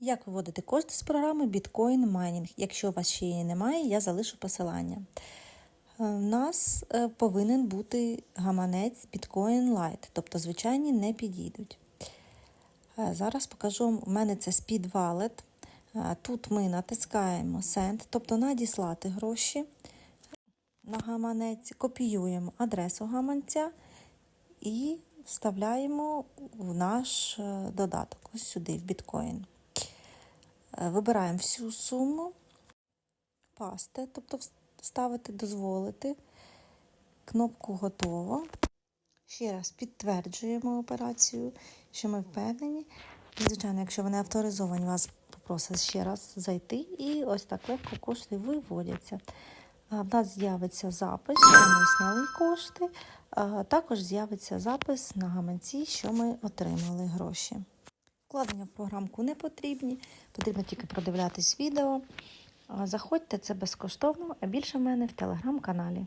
Як виводити кошти з програми Bitcoin Mining? Якщо у вас ще її немає, я залишу посилання. Е, У нас е, повинен бути гаманець Bitcoin Lite, тобто звичайні не підійдуть. Е, Зараз покажу, у мене це Speed Wallet. Е, Тут ми натискаємо Send, тобто надіслати гроші на гаманець, копіюємо адресу гаманця і вставляємо в наш е, додаток, ось сюди, в біткоін. Е, Вибираємо всю суму, пасти, тобто вставити, дозволити, кнопку готово. Ще раз підтверджуємо операцію, що ми впевнені. І, звичайно, якщо вони авторизовані, вас попросять ще раз зайти, і ось так легко кошти виводяться. В нас з'явиться запис, що ми зняли кошти, також з'явиться запис на гаманці, що ми отримали гроші. Вкладення в програмку не потрібні, потрібно тільки продивлятись відео. Заходьте, це безкоштовно, а більше в мене в телеграм-каналі.